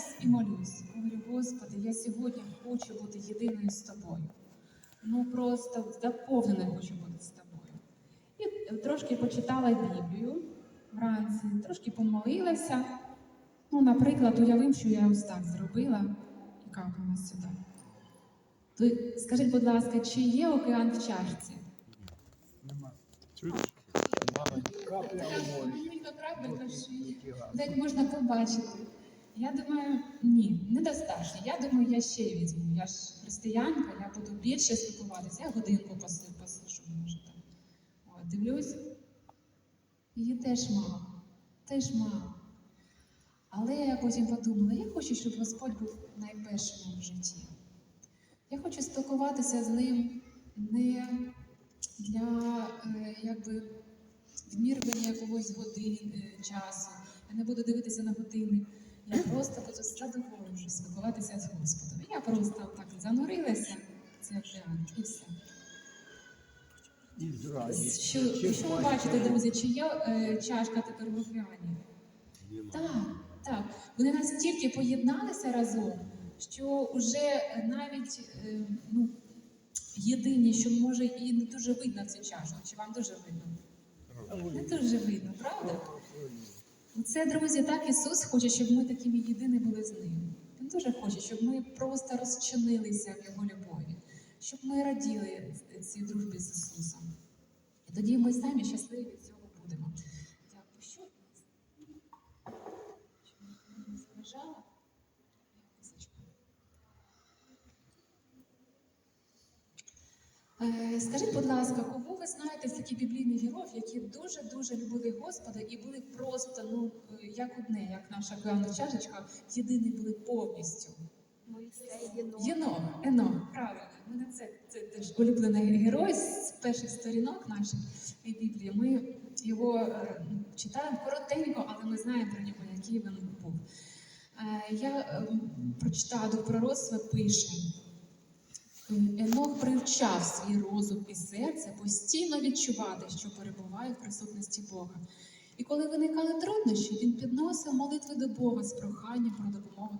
каюсь і молюсь. Говорю, Господи, я сьогодні хочу бути єдиною з тобою. Ну просто заповнена хочу бути з тобою. І трошки почитала Біблію вранці, трошки помолилася. Ну, наприклад, уявим, що я ось так зробила і капнула сюди. То скажіть, будь ласка, чи є океан в чашці? Маленька крапелька, що є. Десь можна побачити. Я думаю, ні, недостатньо. Я думаю, я ще візьму. Я ж християнка, я буду більше спілкуватися. Я годинку посиджу, може там. От, дивлюсь. Її теж мало. Теж мало. Але я потім подумала, я хочу, щоб Господь був найпершим в житті. Я хочу спілкуватися з ним не для е, якби відмірювання якогось годин е, часу. Я не буду дивитися на години. Я просто буду з задоволенням спілкуватися з Господом. Я просто так занурилася в цей океан і все. Що, що ви бачите, друзі, чи є е, чашка тепер в океані? Так, так. Вони настільки поєдналися разом, що вже навіть е, ну, єдині, що може і не дуже видно цю чашку. Чи вам дуже видно? Не дуже видно, правда? Це, друзі, так Ісус хоче, щоб ми такими єдині були з ним. Він дуже хоче, щоб ми просто розчинилися в Його любові, щоб ми раділи цій дружбі з Ісусом. І тоді ми самі щасливі від цього будемо. Дякую. Що в нас? Щоб я не заважала? Музичка. Е, Скажіть, будь ласка, кого ви знаєте з таких біблійних героїв, які дуже-дуже любили Господа і були просто, ну, е, як одне, як наша певна чашечка, єдині були повністю? Єнох, Енох, правильно. У мене це, це теж улюблений герой з перших сторінок наших Біблії. Ми його е, читаємо коротенько, але ми знаємо про нього, який він був. Е, Я е, прочитала до пророцтва, пише. Енох привчав свій розум і серце постійно відчувати, що перебуває в присутності Бога. І коли виникали труднощі, він підносив молитви до Бога з проханням про допомогу